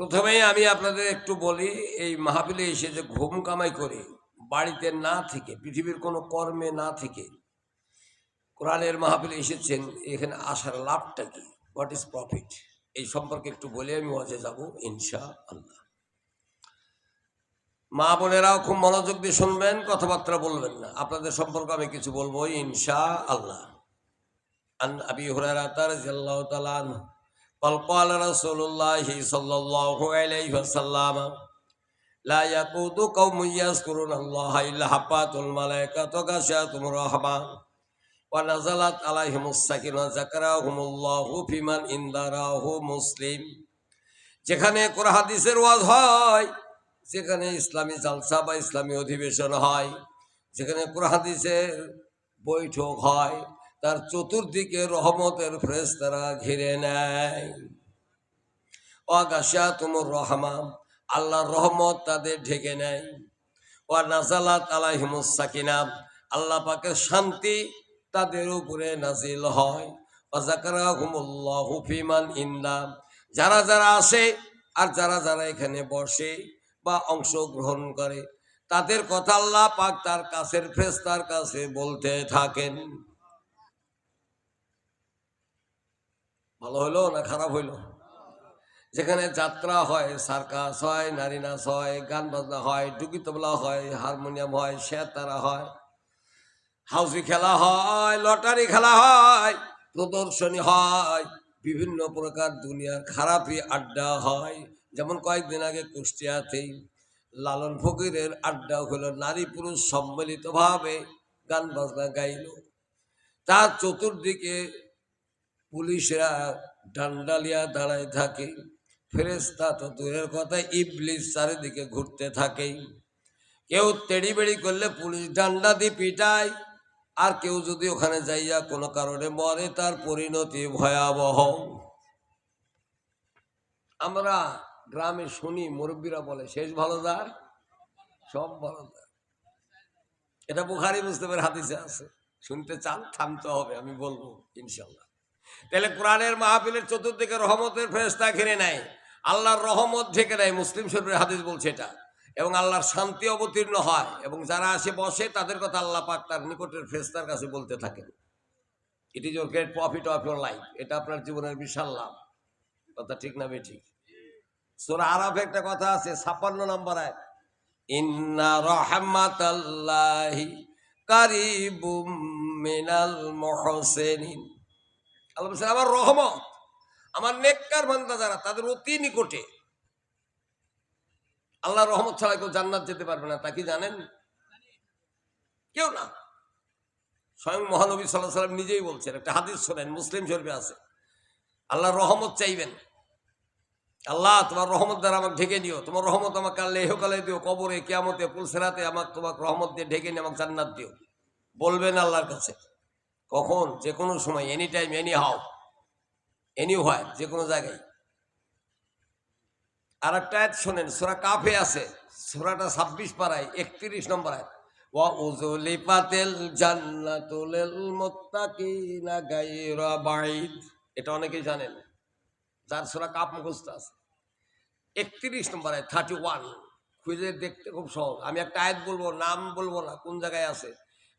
প্রথমেই আমি আপনাদের একটু বলি, এই মাহাবিলে এসে যে ঘুম কামাই করে, বাড়িতে না থেকে, পৃথিবীর কোনো কর্মে না থেকে, কোরআনের মাহাবিলে এসেছেন, এখানে আসার লাভটা কি? হোয়াট ইজ প্রফিট এই সম্পর্কে একটু বলে আমি ওয়াজে যাব ইনশা আল্লাহ মা বোনেরাও খুব মনোযোগ দিয়ে শুনবেন, কথাবার্তা বলবেন না। আপনাদের সম্পর্কে আমি কিছু বলব ইনশা আল্লাহ আন আবি হুরায়রা তার জিল্লাহ তালা عنه قال قال رسول الله صلى الله عليه وسلم لا يقود قوم يذكرون الله إلا حفات الملائكة وغشيتهم الرحمة ونزلت عليهم السكينة ذكرهم الله في من إن راه مسلم যেখানে কোরআন হাদিসের ওয়াজ হয় যেখানে ইসলামী জালসা বা ইসলামী অধিবেশন হয় যেখানে কোরআন হাদিসের বৈঠক হয় তার চতুর্দিকে রহমতের ফ্রেস তারা ঘিরে নেয়। অগাশা তুমুর রহমান আল্লাহর রহমত তাদের ঢেকে নেয়। ও নাজালাত আলাহিমুস সাকিনাম আল্লাহ পাকের শান্তি তাদের উপরে নাজিল হয়। অজাকারাহুমুল্লাহু ফিমান ইন্দাম যারা যারা আসে আর যারা যারা এখানে বসে বা অংশগ্রহণ করে, তাদের কথা আল্লাহ পাক তার কাছের ফ্রেস্তার কাছে বলতে থাকেন। ভালো হইল না খারাপ হইল? যেখানে যাত্রা হয়, সার্কাস হয়, নারী নাচ হয়, গান বাজনা হয় ডুকি তবলা হয়, হারমোনিয়াম হয়, সেতারা হয়, হাউসি খেলা হয়, লটারি খেলা হয়, প্রদর্শনী হয়, বিভিন্ন প্রকার দুনিয়ার খারাপই আড্ডা হয়। যেমন কয়েকদিন আগে কুষ্টিয়াতেই লালন ফকিরের আড্ডা হলো, নারী পুরুষ সম্মিলিতভাবে গান বাজনা গাইল। তার চতুর্দিকে পুলিশরা ডান্ডালিয়া দাঁড়ায় থাকে। ফেরেস্তা তো দূরের কথা ইবলিশ চারিদিকে ঘুরতে থাকে। কেউ তেড়ি বেড়ি করলে পুলিশ ডান্ডা দিয়ে পিটায়। আর কেউ যদি ওখানে যাইয়া কোনো কারণে মরে, তার পরিণতি ভয়াবহ। আমরা গ্রামে শুনি, মুরব্বীরা বলে, শেষ ভালো দার, সব ভালো দার। এটা বুখারি পারে হাদিসে আছে। শুনতে চান, থামতে হবে, আমি বলব, ইনশাল্লাহ। তাহলে কোরআনের মাহফিলের চতুর্দিকে রহমতের ফেরেস্তা ঘিরে নেয়। আল্লাহর রহমত ঢেকে নেয় মুসলিম শরীফের হাদিস বলছে এটা। এবং আল্লাহর শান্তি অবতীর্ণ হয় এবং যারা আসে বসে তাদের কথা আল্লাহ পাক তার নিকটের ফেরেস্তার কাছে বলতে থাকেন। It is your great profit of your life এটা আপনার জীবনের বিশাল লাভ। কথা ঠিক না ঠিক সোরা আরাফে একটা কথা আছে, ছাপ্পান্ন নম্বর আয় ইন্না রহমাতাল্লাহি কারিবুম মিনাল মুহসিনিন। আল্লাহ বলছেন, আমার রহমত, আমার নেককার বান্দা যারা, তাদের অতি নিকটে। আল্লাহ রহমত ছাড়া কেউ জান্নাত যেতে পারবে না, তা কি জানেন? কেউ না। স্বয়ং মহানবী সাল্লাহ সাল্লাম নিজেই বলছেন, একটা হাদিস শোনেন, মুসলিম শরীফে আছে। আল্লাহ রহমত চাইবেন। আল্লাহ, তোমার রহমত দ্বারা আমাকে ঢেকে নিও তোমার রহমত আমাকে আল্লাহ এহকালে দিও। কবরে, কেয়ামতে পুলসেরাতে আমাকে তোমাকে রহমত দিয়ে ঢেকে নিয়ে আমাকে জান্নাত দিও। বলবেন আল্লাহর কাছে। কখন যে কোনো সময় any time anyhow any হয় যে কোনো জায়গায়। আর একটা আয়াত শোনেন, সোরা কাফে আছে, সোরাটা ছাব্বিশ পাড়ায় একত্রিশ নম্বর আয়াত। এটা অনেকেই জানেন, যার সোরা কাপ আছে। একত্রিশ নম্বর থার্টি ওয়ান খুঁজে দেখতে খুব সহজ। আমি একটা আয়াত বলব, নাম বলব না, কোন জায়গায় আছে?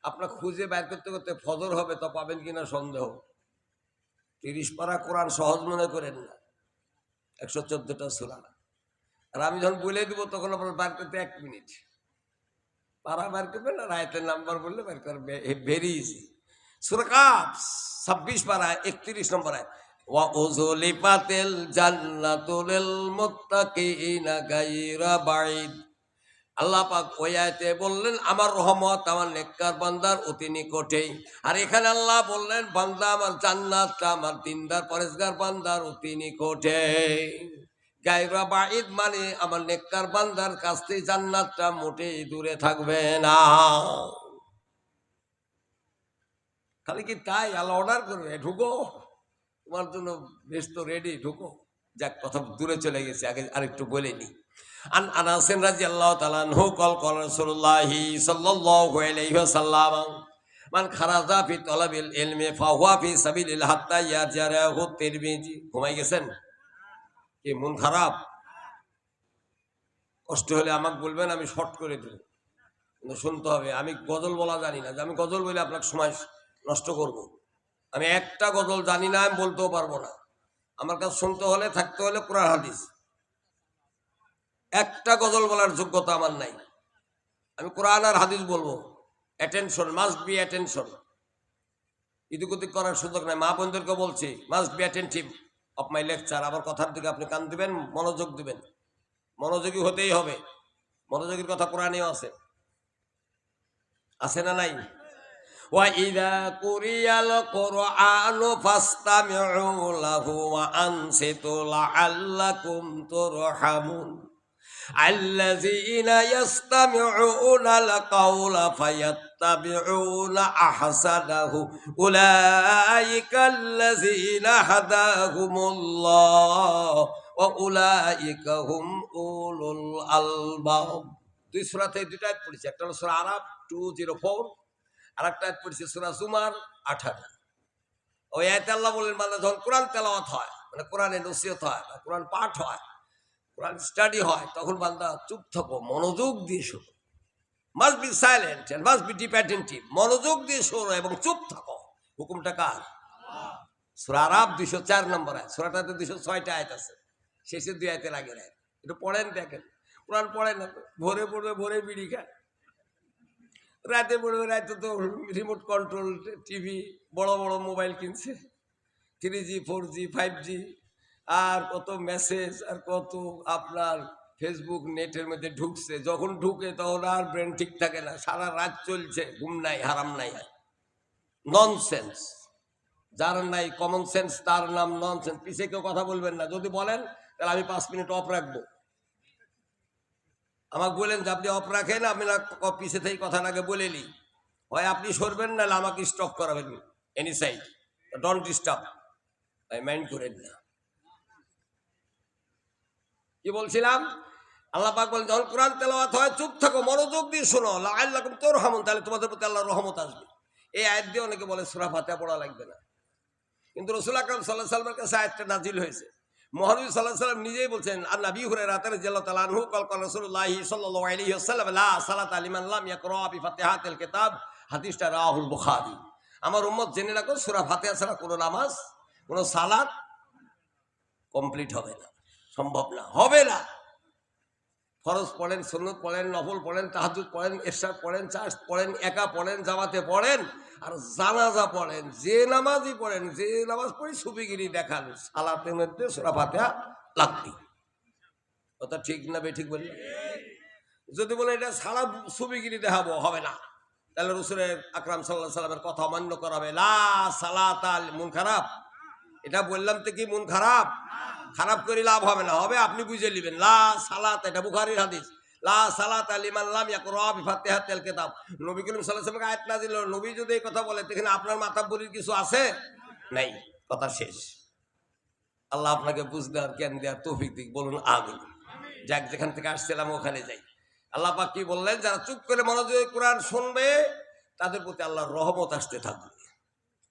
আপনার খুঁজে বের করতে করতে ফজর হবে তো পাবেন কিনা সন্দেহ। তিরিশ পারা কোরআন সহজ মনে করেন না। একশো চোদ্দটা সুরা। আর আমি যখন বলে দেবো, তখন আপনার বার করতে এক মিনিট। পারা বার করবেন আর আয়তের নাম্বার বললে বার করবে ভেরি ইজি সুরা কাপ ছাব্বিশ পারা, একত্রিশ নম্বর আয় ওয়া উজলিফাতিল জান্নাতুল মুত্তাকিনা গায়রা বাইদ আল্লাহ পাক ওই আয়তে বললেন, আমার রহমত আমার নেককার বান্দার অতি নিকটেই। আর এখানে আল্লাহ বললেন, বান্দা আমার জান্নাতটা আমার দিনদার পরেশগার বান্দার অতি নিকটে গায়রা বাইদ মানে আমার নেককার বান্দার কাছ থেকে জান্নাতটা মোটেই দূরে থাকবে না। খালি কি তাই আল্লাহ অর্ডার করবে? ঢুকো। তোমার জন্য বেশ তো রেডি ঢুকো। যাক, কথা দূরে চলে গেছে, আগে আরেকটু বলে নি। আন আনাসিন রাজিয়াল্লাহু কল কল রাসূলুল্লাহি সাল্লাল্লাহু আলাইহি ওয়াসাল্লাম ঘুমাই গেছেন? কি, মন খারাপ? কষ্ট হলে আমাকে বলবেন, আমি শর্ট করে দিব। শুনতে হবে, আমি গজল বলা জানি না, যে আমি গজল বলে আপনাকে সময় নষ্ট করব। আমি একটা গজল জানি না, আমি বলতেও পারব না। আমার কাছে শুনতে হলে, থাকতে হলে কোরআন হাদিস। একটা গজল বলার যোগ্যতা আমার নাই আমি কোরআন আর হাদিস বলবো অ্যাটেনশন মাস্ট বি অ্যাটেনশন ইদিক উদিক করার সুযোগ নাই মা বোনদেরকে বলছি must be attentive of my lecture আমার কথার দিকে আপনি কান দিবেন মনোযোগ দিবেন মনোযোগী হতেই হবে মনোযোগীর কথা কোরআনেও আছে আছে না নাই وَإِذَا قُرِئَ الْقُرْآنُ فَاسْتَمِعُوا لَهُ وَأَنصِتُوا لَعَلَّكُمْ تُرْحَمُونَ الذين يستمعون القول فيتبعون احسنه اولئك الذين هداهم الله واولئك هم اولو الالباب দুই সূরাতে দুইটা আয়াত পড়েছে একটা হলো সূরা আরাব 204 আর একটা আয়াত পড়েছে সূরা জুমার 18 ওই আয়াতে আল্লাহ বলেন মানে যখন কোরআন তেলাওয়াত হয় মানে কোরআনে নসিহত হয় বা কোরআন পাঠ হয় কোরআন স্টাডি হয়, তখন বান্দা চুপ থাকো, মনোযোগ দিয়ে শোনো। Must be silent and must be deep attentive মনোযোগ দিয়ে শোনো এবং চুপ থাকো। হুকুমটা কার? সুরা আরাব দুইশো চার নম্বর আয় সুরাটাতে দুইশো ছয়টা আয়াত আছে। শেষে দুই আয়তের আগের আয়াত। একটু পড়েন, দেখেন। কোরআন পড়েন না। ভোরে পড়বে, ভোরে বিড়ি খায়। রাতে পড়বে, রাতে তো রিমোট কন্ট্রোল টিভি বড় বড় মোবাইল কিনছে। Three G four G five G আর কত মেসেজ আর কত আপনার ফেসবুক নেটের মধ্যে ঢুকছে। যখন ঢুকে তখন আর ব্রেন ঠিক থাকে না। সারা রাত চলছে, ঘুম নাই, হারাম নাই। ননসেন্স যার নাই কমন সেন্স তার নাম ননসেন্স পিছিয়ে কেউ কথা বলবেন না। যদি বলেন, তাহলে আমি পাঁচ মিনিট অফ রাখব। আমাকে বলেন যে, আপনি অফ রাখেন, আমি না পিছে থেকে কথাটাকে বলে নিই। হয় আপনি সরবেন, নাহলে আমাকে স্টপ করাবেন। এনি সাইড ডোন্ট ডিস্টার্ব আমি মাইন্ড করেন না। কি বলছিলাম? আল্লাহ পাক বলেন, যখন কোরআন তেলাওয়াত হয়, চুপ থাকো, মনোযোগ দিয়ে শোনো। আল্লাহ তোর হামন তাহলে তোমাদের প্রতি আল্লাহর রহমত আসবে। এই আয়াত দিয়ে অনেকে বলে, সুরা পড়া লাগবে না। কিন্তু রসুল আকরম সাল্লাহ সাল্লামের কাছে আয়াতটা নাজিল হয়েছে। মহানবী সাল্লাহ সাল্লাম নিজেই বলছেন আর নবী হুরে রাতের জেলা কল কল রসুল্লাহি সাল্লাল্লাহু আলাইহি ওয়াসাল্লাম, লা সালাত আলিমান লাম ইয়াকরা বি ফাতিহাতিল কিতাব। হাদিসটা রাহুল বুখারী। আমার উম্মত, জেনে রাখো, সূরা ফাতিহা ছাড়া কোনো নামাজ, কোনো সালাত কমপ্লিট হবে না। সম্ভব না, হবে না। ফরজ পড়েন, সুন্নত পড়েন, নফল পড়েন তাহাজুদ পড়েন এরশাদ পড়েন, চাষ পড়েন, একা পড়েন, জামাতে পড়েন, আর জানাজা পড়েন, যে নামাজই পড়েন, যে নামাজ পড়ি সুবিগিরি দেখান, সালাতের মধ্যে সোরা ফাতেহা লাগতি কথা ঠিক না বে ঠিক বলি? যদি বলে এটা সারা সুবিগিরি দেখাবো, হবে না। তাহলে রসুলের আকরাম সাল্লাহ সাল্লামের কথা অমান্য করা হবে। লা সালাত আল মন খারাপ। এটা বললাম তো কি মন খারাপ? খারাপ করে লাভ হবে না, হবে আপনি বুঝে নেবেন। লা সালাত, এটা বুখারীর হাদিস। লা সালাত লিমান লাম ইয়াকরা বিফাতিহাতিল কিতাব। নবী করিম সাল্লাল্লাহু আলাইহি আয়াত নাযিল নবী যদি এই কথা বলে, দেখেন আপনার মাথা বলির কিছু আছে? নাই, কথা শেষ। আল্লাহ আপনাকে বুঝতে আর জ্ঞান দেওয়ার তৌফিক দিক, বলুন আমিন। যাক, যেখান থেকে আসছিলাম, ওখানে যাই। আল্লাহ পাক কি বললেন, যারা চুপ করে মনোযোগ কোরআন শুনবে, তাদের প্রতি আল্লাহর রহমত আসতে থাকবে।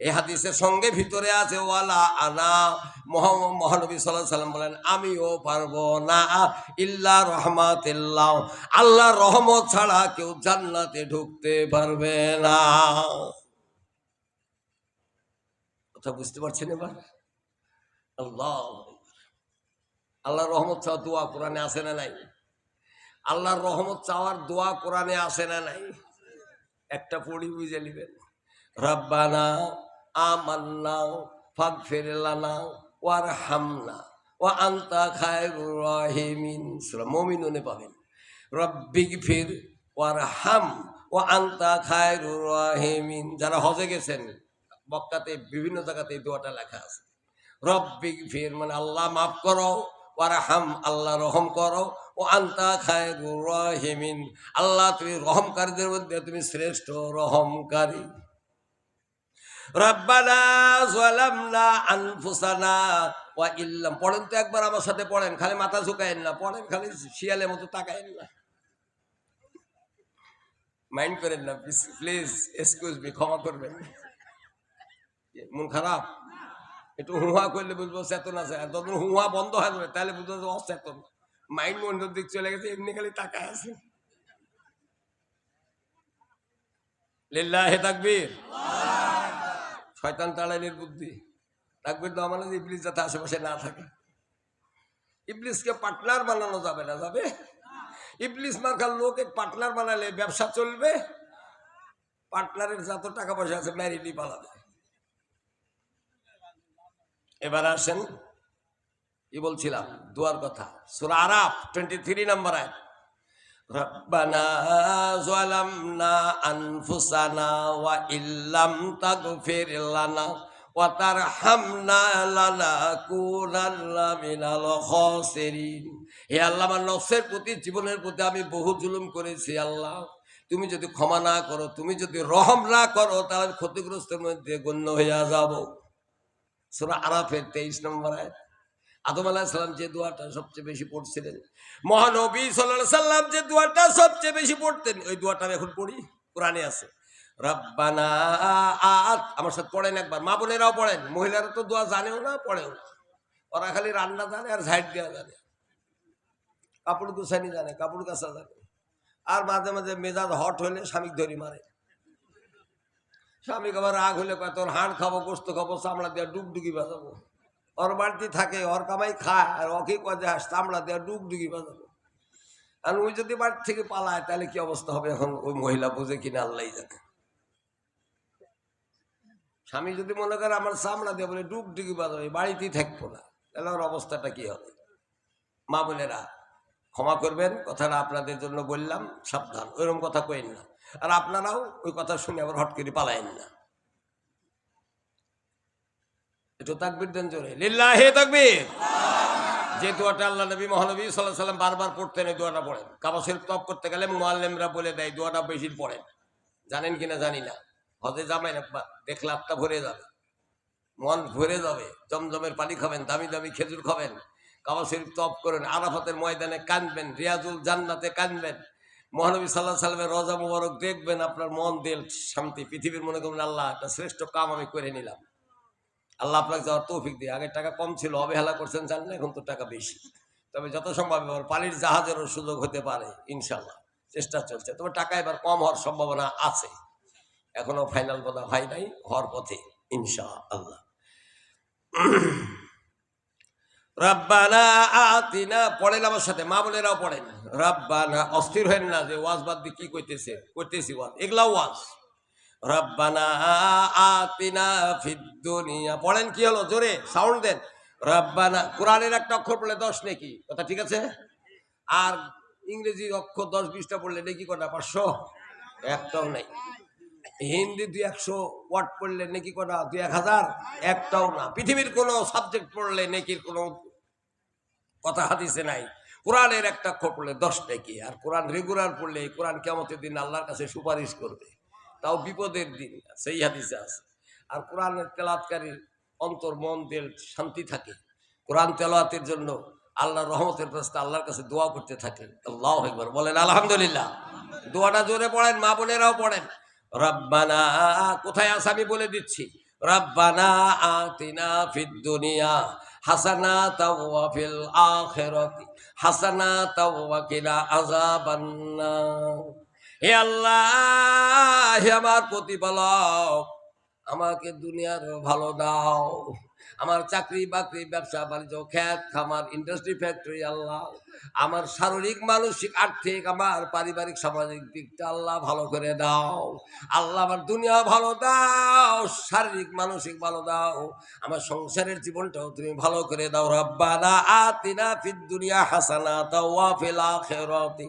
এই হাদিসের সঙ্গে ভিতরে আছে, ওয়ালা আনা মহানবী সাল্লাহ সাল্লাম বলেন, আমিও পারব না ইল্লা রহমাতিল্লাহ। আল্লাহ রহমত ছাড়া কেউ জান্নাতে ঢুকতে পারবে না। কথা বুঝতে পারছেন এবার? আল্লাহ আল্লাহ রহমত ছাড়া দোয়া কোরআনে আসে না নাই? আল্লাহর রহমত চাওয়ার দোয়া কোরআনে আসে না নাই? একটা পড়ি বুঝে নেবেন। রব্বানা আমান্না ফাগফির লানা, ওয়ারহামনা, ওয়া আনতা খায়রুর রাহিমিন। মুমিনুনে পাবেন। রব্বিক ফির ওয়ারহাম, ওয়া আনতা খায়রুর রাহিমিন। যারা হজে গেছেন, মক্কাতে, বিভিন্ন জায়গাতে এই দোয়াটা লেখা আছে। রব্বিক ফির মানে আল্লাহ মাফ করো, ওয়ারহাম আল্লাহ রহম করো ও আন্তা খায়রুর রহিমিন। আল্লাহ তুমি রহমকারীদের মধ্যে, তুমি শ্রেষ্ঠ রহমকারী। আনফুসানা ওয়া ইল্লাম। পড়েন তো একবার আমার সাথে, পড়েন। খালি মাথা ঝুঁকায়েন না, পড়েন, খালি শিয়ালের মতো তাকায়েন না। মাইন্ড করেন না, প্লিজ এক্সকিউজ মি, ক্ষমা করবেন। মন খারাপ? একটু হুহা করলে বুঝব চেতন আছে। আর যখন হুহা বন্ধ হয়ে যাবে তাহলে বুঝব যে অচেতন। মাইন্ড অন্য দিক চলে গেছে, এমনি খালি তাকায় আছে। লিল্লাহে তাকবীর। শয়তান তাড়াইলের বুদ্ধি। তো আমার ইবলিস যাতে আশেপাশে না থাকে। ইবলিসকে পার্টনার বানানো যাবে না, যাবে? ইবলিস মার্কার লোকে পার্টনার বানালে ব্যবসা চলবে। পার্টনারের যত টাকা পয়সা আছে ম্যারিডই পালাবে এবার আসেন, কি বলছিলাম? দুয়ার কথা। সুরা আরাফ টোয়েন্টি থ্রি নাম্বার আয় ربنا ظلمنا أنفسنا وإن لم تغفر لنا وترحمنا لنكونن من الخاسرين হে আল্লাহ আমার নফসের প্রতি জীবনের প্রতি আমি বহু জুলুম করেছি আল্লাহ তুমি যদি ক্ষমা না করো তুমি যদি রহম না করো তাহলে আমি ক্ষতিগ্রস্তের মধ্যে গণ্য হইয়া যাব সুরা আরাফের তেইশ নম্বর আয় আদম আলাহিসাল্লাম যে দোয়াটা সবচেয়ে বেশি পড়ছিলেন। মহানবী সাল্লাহ সাল্লাম যে দোয়াটা সবচেয়ে বেশি পড়তেন, ওই দোয়াটা আমি এখন পড়ি, কোরআনে আছে। রব্বানা আমার সাথে পড়েন একবার, মা বোনেরাও পড়েন, মহিলারা তো দোয়া জানেও না, পড়েও না। ওরা খালি রান্না জানে আর ঝাইট দেওয়া জানে। কাপড় গুছানি জানে, কাপড় কাচা জানে। আর মাঝে মাঝে মেজাজ হট হলে স্বামী ধরি মারে। স্বামী আবার রাগ হলে কয়, তোর হাড় খাব, গোস্ত খাব, চামড়া দিয়ে ডুবডুগি বাজাবো। ওর বাড়িতে থাকে, ওর কামাই খায়, আর ওকে কয় যে চামড়া দিয়ে ডুবডুগি বাজাবো আর ওই যদি বাড়ি থেকে পালায়, তাহলে কি অবস্থা হবে? এখন ওই মহিলা বুঝে কিনা আল্লাহ জানে। স্বামী যদি মনে করে, আমার চামড়া দিয়ে বলে ডুবডুগি বাজাবে বাড়িতেই থাকব না, তাহলে ওর অবস্থাটা কি হবে? মা বোনেরা, ক্ষমা করবেন, কথাটা আপনাদের জন্য বললাম, সাবধান, ওইরকম কথা কইন না। আর আপনারাও ওই কথা শুনে আবার হট করে পালায়েন না। একটু তাকবির দেন জোরে। লিল্লাহে তাকবির। যে দোয়াটা আল্লাহ নবী মহানবী সাল্লাহ সাল্লাম বারবার পড়তেন এই দোয়াটা পড়েন। কাবা শরীফ তপ করতে গেলে মোয়াল্লেমরা বলে দেয়, দোয়াটা বেশি পড়েন। জানেন কিনা জানি না। হজে যাবেন একবার দেখলে আত্মা ভরে যাবে। মন ভরে যাবে। জমজমের পানি খাবেন, দামি দামি খেজুর খাবেন। কাবা শরীফ তপ করেন, আরাফাতের ময়দানে কানবেন রিয়াজুল জান্নাতে কানবেন মহানবী সাল্লাহ সাল্লামের রজা মুবারক দেখবেন, আপনার মন দিল শান্তি, পৃথিবীর মনে করবেন, আল্লাহ একটা শ্রেষ্ঠ কাম আমি করে নিলাম। আল্লাহ আপনাকে যাওয়ার তৌফিক দিয়ে আগের টাকা কম ছিল, অবহেলা করছেন জানেন, এখন তো টাকা বেশি। তবে যত সম্ভব এবার পানির জাহাজেরও সুযোগ হতে পারে ইনশাল্লাহ চেষ্টা চলছে। তবে টাকা এবার কম হওয়ার সম্ভাবনা আছে। এখনও ফাইনাল কথা হয় নাই, হওয়ার পথে ইনশা আল্লাহ রাব্বানা আতিনা, পড়েন আমার সাথে, মা বোনেরাও পড়েন। রাব্বানা, অস্থির হেন না যে ওয়াজ বাদ দিয়ে কি কইতেছে? করতেছি ওয়াজ। এগুলা ওয়াজ। রাব্বানা আতিনা ফিদ দুনিয়া। পড়েন কি হলো? জোরে সাউন্ড দেন। রাব্বানা, কোরআনের একটা অক্ষর পড়লে দশ নাকি? কথা ঠিক আছে? আর ইংরেজি অক্ষর দশ, বিশটা পড়লে নাকি কটা? পাঁচশো? একটাও নেই। হিন্দি দুই একশো, ওয়ার্ড পড়লে নাকি কটা? দুই এক হাজার? একটাও না। পৃথিবীর কোনো সাবজেক্ট পড়লে নাকির কোনো কথা হাদিসে নাই। কোরআনের একটা অক্ষর পড়লে দশ নাকি। আর কোরআন রেগুলার পড়লে, কোরআন কেমতের দিন আল্লাহর কাছে সুপারিশ করবে। তাও বিপদের দিন সেই হাদিসে আছে। আর কোরআনের তেলাৎকারীর অন্তর, মন, দিল শান্তি থাকে। কোরআন তেলাতের জন্য আল্লাহ রহমতের রাস্তা আল্লাহর কাছে দোয়া করতে থাকে। আল্লাহ একবার বলেন আলহামদুলিল্লাহ। দোয়াটা জোরে পড়েন, মা বোনেরাও পড়েন। রব্বানা, কোথায় আছে আমি বলে দিচ্ছি। রব্বানা আতিনা ফিদ দুনিয়া হাসানা তাওয়া ফিল আখিরাতি হাসানা তাওয়া কিনা আযাবান্নার হে আল্লাহ, হে আমার প্রতিপালক, আমাকে দুনিয়ার ভালো দাও। আমার চাকরি বাকরি ব্যবসা বাণিজ্য খ্যাত খামার ইন্ডাস্ট্রি ফ্যাক্টরি আল্লাহ। আমার শারীরিক, মানসিক, আর্থিক, আমার পারিবারিক, সামাজিক দিকটা আল্লাহ ভালো করে দাও। আল্লাহ আমার দুনিয়া ভালো দাও, শারীরিক, মানসিক ভালো দাও। আমার সংসারের জীবনটাও তুমি ভালো করে দাও। রব্বানা আতিনা ফিদ দুনিয়া হাসানা তাওয়া ফিল আখিরাতি।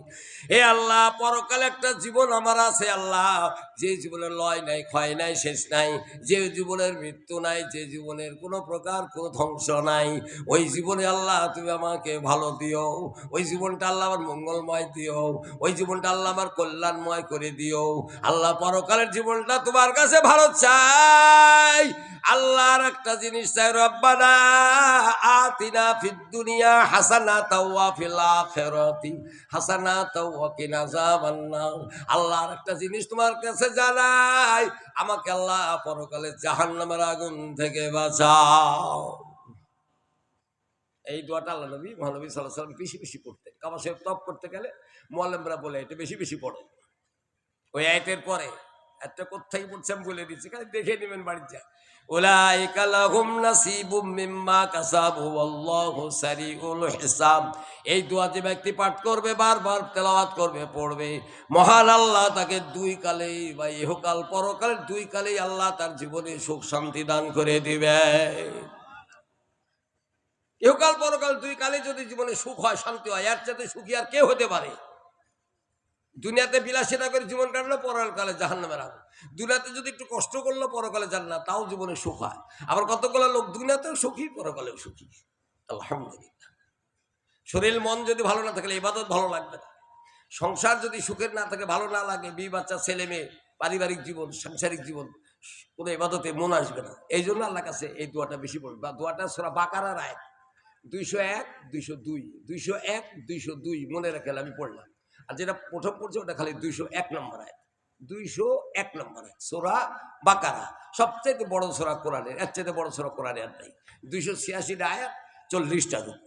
হে আল্লাহ, পরকালে একটা জীবন আমার আছে আল্লাহ। যে জীবনের লয় নাই, ক্ষয় নাই, শেষ নাই, যে জীবনের মৃত্যু নাই, যে জীবনের কোনো প্রকার কোনো ধ্বংস নাই, ওই জীবনে আল্লাহ তুমি আমাকে ভালো দিও। ওই জীবনটা আল্লাহ আমার মঙ্গলময় দিও, ওই জীবনটা আল্লাহ আমার কল্যাণময় করে দিও। আল্লাহ পরকালের জীবনটা তোমার কাছে ভালো চাই। আল্লাহর একটা জিনিস চাই, রব্বানা আতিনা ফিদ দুনিয়া হাসানা তাওয়া ফিল আখিরাতি হাসানা তাওয়া কিনা যাবান্নার। আল্লাহর একটা জিনিস তোমার কাছে জানাই, আমাকে আল্লাহ পরকালে জাহান্নামের আগুন থেকে বাঁচাও। এই দোয়াটা আল্লাহ নবী, মহানবী সাল্লাহ সাল্লাম বেশি বেশি পড়তেন। কাবা সাহেব তপ করতে গেলে মোয়াল্লামরা বলে, এটা বেশি বেশি পড়ে। ওই আয়তের পরে, একটা কোথায় পড়ছে আমি বলে দিচ্ছি খালি দেখে নেবেন বাড়ির যা। এই দোয়া যে ব্যক্তি পাঠ করবে, বারবার তেলাওয়াত করবে, পড়বে। মহান আল্লাহ তাকে দুই কালেই, বা ইহকাল পরকাল দুই কালেই আল্লাহ তার জীবনে সুখ শান্তি দান করে দিবে। ইহকাল পরকাল দুই কালে যদি জীবনে সুখ হয়, শান্তি হয়, এর চাইতে সুখী আর কে হতে পারে। দুনিয়াতে বিলাসিতা করে জীবন কাটলো, পরকালে জাহান্নামের আগুন। দুনিয়াতে যদি একটু কষ্ট করল, পরকালে যান না তাও জীবনে সুখ হয়। আবার কতগুলো লোক দুনিয়াতেও সুখী, পরকালেও সুখী। আলহামদুলিল্লাহ। শরীর, মন যদি ভালো না থাকলে ইবাদত ভালো লাগবে না। সংসার যদি সুখের না থাকে, ভালো না লাগে, বিয়ে বাচ্চা, ছেলে মেয়ে, পারিবারিক জীবন, সাংসারিক জীবন, কোনো ইবাদতে মন আসবে না। এই জন্য আল্লাহ কাছে এই দোয়াটা বেশি পড়বে। বা দোয়াটা সোরা বাকারার আয় দুইশো এক, দুইশো দুই, দুইশো এক, দুইশো দুই, মনে রাখেন আমি পড়লাম। আর যেটা প্রথম পড়ছে ওটা খালি দুইশো এক নম্বর আয় দুইশো এক নম্বর আয় সোরা বাকারা। সবচেয়ে বড় সোরা কোরআনের, এর চাইতে বড় সোরা কোরআনের আর নাই। দুইশো ছিয়াশিটা আয়াত, চল্লিশটা রূপ।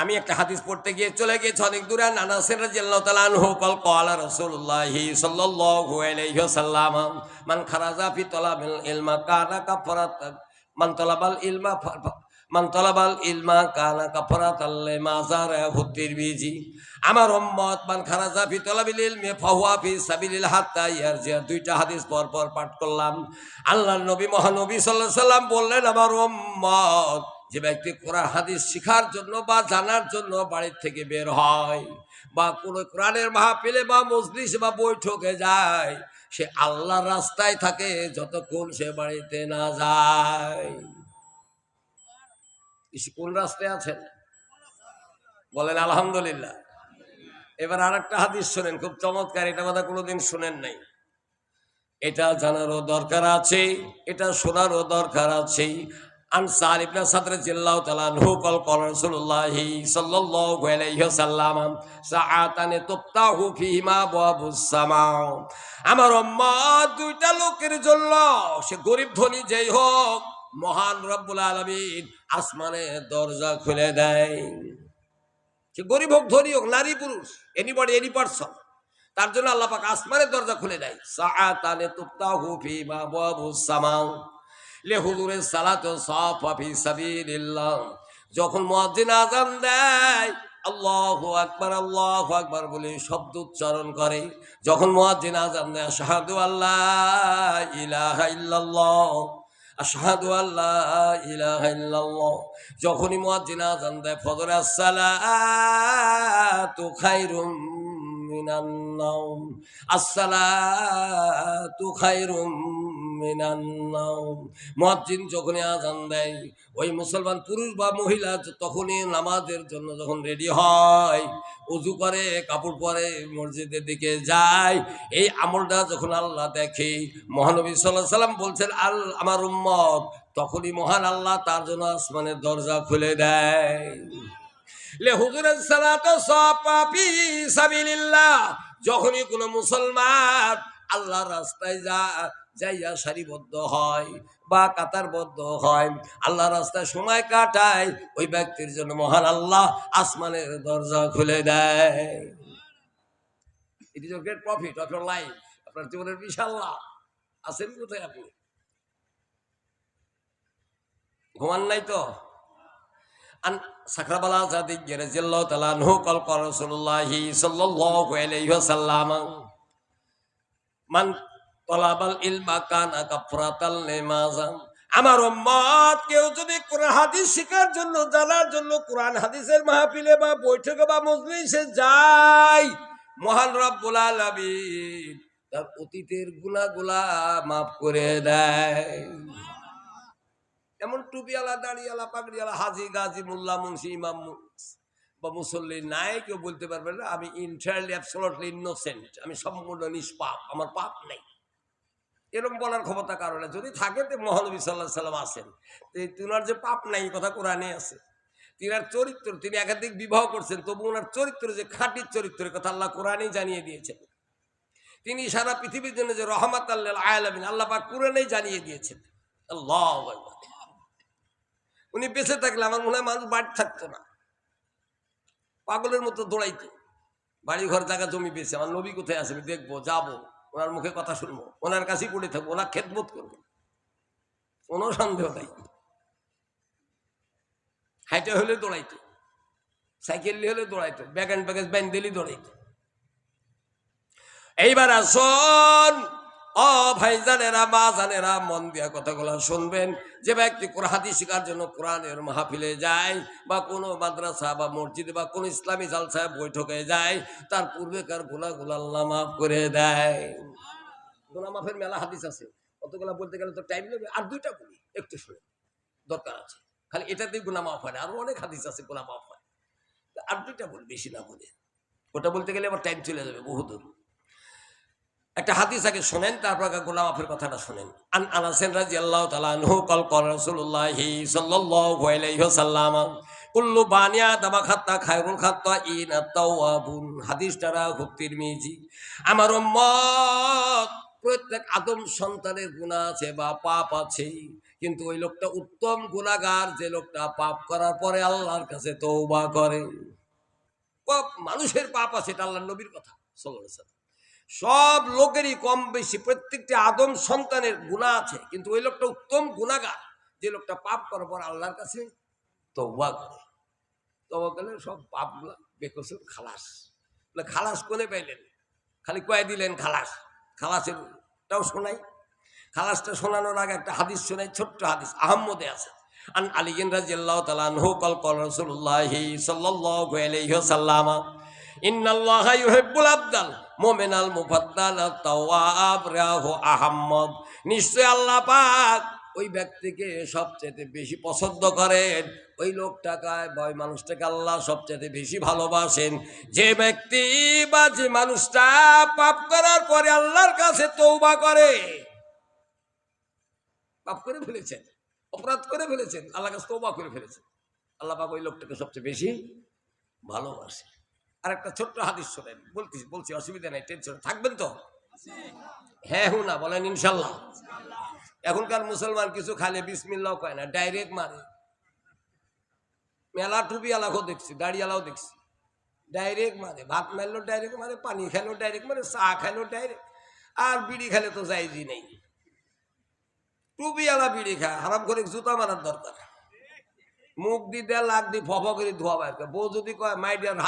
আমি একটা হাদিস পড়তে গিয়ে চলে গিয়েছি অনেক দূরে নানা সেরা জিল্লাহ তালানহু কল, কলা রাসূলুল্লাহি সাল্লাল্লাহু আলাইহি ওয়াসাল্লাম, মান খারাজা ফি তলাবিল ইলমা কানা কাফারাত মান তলাবাল ইলমা মান তলাবাল ইলমা কানা কাফারাত লিমা যারাহু তিরমিজি আমার উম্মত, মান খারাজা ফি তলাবিল ইলমি ফাহুয়া ফি সাবিলিল হাত্তা ইয়ারজিয়া। দুইটা হাদিস পর পর পাঠ করলাম। আল্লাহর নবী, মহানবী সাল্লাল্লাহু সাল্লাম বললেন, আমার উম্মত, যে ব্যক্তি কোরআন হাদিস শিখার জন্য বা জানার জন্য বাড়ির থেকে বের হয় বা কোনো কোরআনের মাহফিলে বা মজলিস বা বৈঠকে যায়, সে আল্লাহর রাস্তায় থাকে যতক্ষণ সে বাড়িতে না যায়। কোন রাস্তায় আছেন? বলেন, আলহামদুলিল্লাহ। এবার আর একটা হাদিস শোনেন, খুব চমৎকার, এটা কথা কোনোদিন শোনেন নাই। এটা জানারও দরকার আছে, এটা শোনারও দরকার আছে। আনসার ইবনে সাদর জিল্লাহু ওয়াসাল্লাম, সাআতানে তুফতাহু ফিহিমা আমার দুইটা লোকের জন্য, সে গরিব ধনী যেই হোক, মহান রব্বুল আলামিন আসমানে দরজা খুলে দেয়। সে গরিব হোক, ধনী হোক, নারী, পুরুষ এনিবডি এনি পারসন তার জন্য আল্লাহ পাক আসমানের দরজা খুলে দেয়। সাআতানে তুফতাহু ফিহিমা আবওয়াবুস সামা, লে হুজুরের সালাত সাফা ফি সাবিলিল্লাহ। যখন মুয়াজ্জিন আযান দেয়, আল্লাহু আকবার আল্লাহু আকবার বলে শব্দ উচ্চারণ করে। যখন মুয়াজ্জিন আযান দেয়, আশহাদু আল্লাহ ইলাহা ইল্লাল্লাহ। আশহাদু আল্লাহ ইলাহা ইল্লাল্লাহ। যখনই মুয়াজ্জিন আযান দেয় ফজর আসসালাতু খায়রুম মিনান নাওম। আসসালাতু খায়রুম মিনান নাওম। মুয়াজ্জিন যখনই আজান দেয়, ওই মুসলমান পুরুষ বা মহিলা তখনই নামাজের জন্য যখন রেডি হয় উজু করে, কাপড় পরে মসজিদের দিকে যায়, এই আমলটা যখন আল্লাহ দেখে, মহানবী সাল্লাহ সাল্লাম বলছেন, আল, আমার উম্মত। তখনই মহান আল্লাহ তার জন্য আসমানের দরজা খুলে দেয়। যখনই কোনো মুসলমান আল্লাহর রাস্তায় যা যাইয়া সারিবদ্ধ হয় বা কাতারবদ্ধ হয় আল্লাহ রাস্তায় সময় কাটায়, ওই ব্যক্তির জন্য মহান আল্লাহ আসমানের দরজা খুলে দেয়। It is great profit of your life আপনার জীবনের বিশাল লাভ। আছেন কোথায় আপনি? ঘুমান নাই তো? আন কল মান তলাবাল আমার উম্মত কেউ যদি কোরআন হাদিস শেখার জন্য, জানার জন্য কোরআন হাদিসের মাহফিলে বা বৈঠকে বা মজলিসে যায়, মহান রব্বুল আলামিন তার অতীতের গুনাহগুলা মাফ করে দেয়। এমন টুপিওয়ালা, দাড়িওয়ালা, পাগড়িওয়ালা, হাজি গাজী, মোল্লা, মুন্সি, ইমাম বা মুসল্লি নাই কেউ বলতে পারবে না, আমি ইন্টারলি অ্যাবসোলটলি ইনোসেন্ট আমি সম্পূর্ণ নিষ্পাপ, আমার পাপ নেই। এরকম বলার ক্ষমতা কারণে যদি থাকে তো মহানবী সাল্লাহ সাল্লাম এই তিনার যে পাপ নাই কথা কোরআনে আছে। তিনার চরিত্র, তিনি একাধিক বিবাহ করছেন, তবু ওনার চরিত্র যে খাঁটির চরিত্রের কথা আল্লাহ কোরআনেই জানিয়ে দিয়েছেন। তিনি সারা পৃথিবীর জন্য যে রহমাত আল্লাহ আয়ালামিন আল্লাহ পাক কোরআনেই জানিয়ে দিয়েছেন। আল্লাহ উনি বেঁচে থাকলে আমার মনে হয় মানুষ বাড়ি থাকতো না। পাগলের মতো দৌড়াইতো। বাড়ি ঘর জায়গা, জমি পেয়েছে আমার নবী কোথায় আছে? আমি দেখব, যাব। ওনার মুখে কথা শুনব। ওনার কাছেই পড়ে থাকব। ওনার খেদমত করব। কোনো সন্দেহ নাই। হাইটে হলে দৌড়াইতো। সাইকেল হলে দৌড়াইতো। ব্যাগান ব্যাগেজ ব্যান দিলেই দৌড়াইতো। এইবার আসুন। ও ভাইজানেরা মা জানেরা মন দিয়া কথাগুলো শুনবেন। যে ব্যক্তি কোরআদি শিকার জন্য কোরআনের মাহফিলে যায় বা কোনো মাদ্রাসা বা মসজিদে বা কোনো ইসলামী জালসায় বৈঠকে যায়, তার পূর্বেকারগুলা আল্লাহ মাফ করে দেয়। গোনা মাফের মেলা হাদিস আছে। অতগুলা বলতে গেলে তো টাইম নেবে। আর দুইটা বলি, একটু শুনে দরকার আছে। খালি এটাতেই গুনা মাফ হয় না। আরও অনেক হাদিস আছে গুনা মাফ হয়। আর দুইটা বলি, বেশি না বলে। ওটা বলতে গেলে আবার টাইম চলে যাবে, বহুদূর। একটা হাদিস আগে শোনেন, তারপর গোলাম আফের কথাটা শোনেন। আন আনাসেন রাদিয়াল্লাহু তাআলা আনহু কল কল রাসূলুল্লাহি সাল্লাল্লাহু ওয়াসাল্লাম, কুল্লু বানিয়া দামা খাত্তা খায়রুল খাত্তা ইন আত-তাওয়াবুন হাদিসটা খুব তিরমিজি, আমার উম্মত, প্রত্যেক আদম সন্তানের গুনাহ আছে বা পাপ আছে, কিন্তু ওই লোকটা উত্তম গুনাহগার, যে লোকটা পাপ করার পরে আল্লাহর কাছে তওবা করে। পাপ, মানুষের পাপ আছে, এটা আল্লাহ নবীর কথা, সাল্লাল্লাহু আলাইহি সব লোকেরই কম বেশি, প্রত্যেকটি আদম সন্তানের গুণা আছে। কিন্তু ওই লোকটা উত্তম গুণাগার। যে লোকটা পাপ করার পর আল্লাহর কাছে তৌবা করে। তবা করলে সব পাপগুলো বেকসুর খালাস। খালাস কোনে পাইলেন? খালি কয়ে দিলেন খালাস। খালাসেরটাও শোনাই। খালাসটা শোনানোর আগে একটা হাদিস শোনাই, ছোট্ট হাদিস, আহম্মদে আছে। আন আলিগিন রাজিয়াল্লাহু তাআলা আনহু কল কল রাসূলুল্লাহি সাল্লাল্লাহু আলাইহি ওয়াসাল্লাম, ইন্নাল্লাহা ইউহিব্বুল আবদাল। মুমিনাল মুফাদ্দাল তাওয়াব রাহু আহম্মদ। নিশ্চয় আল্লাহ পাক ওই ব্যক্তিকে সবচেয়ে বেশি পছন্দ করেন। ওই লোকটাকে বা ওই মানুষটাকে আল্লাহ সবচেয়ে বেশি ভালোবাসেন। যে ব্যক্তি বা যে মানুষটা পাপ করার পরে আল্লাহর কাছে তৌবা করে, পাপ করে ফেলেছেন, অপরাধ করে ফেলেছেন আল্লাহ কাছে তৌবা করে ফেলেছেন। আল্লাহ পাক ওই লোকটাকে সবচেয়ে বেশি ভালোবাসে আর একটা ছোট্ট হাদিস শোনেন। বলছি বলছি, অসুবিধা নেই টেনশন থাকবেন তো? হ্যাঁ হু না, বলেন ইনশাল্লাহ। এখনকার মুসলমান কিছু খালে বিসমিল্লাও কয় না ডাইরেক্ট মারে। মেলা টুপি আলাকেও দেখছি দাড়িয়ালাও দেখছি। ডাইরেক্ট মারে, ভাত মারলো ডাইরেক্ট মারে, পানি খেলো ডাইরেক্ট মারে, চা খেলো ডাইরেক্ট আর বিড়ি খেলে তো যাইজি নেই। টুপিওয়ালা বিড়ি খায় হারাম করে জুতা মারার দরকার। মুখ দি দেয় লাগ দি ফফ করে ধোয়া বাইর। বউ যদি কয় মাই ডিয়ার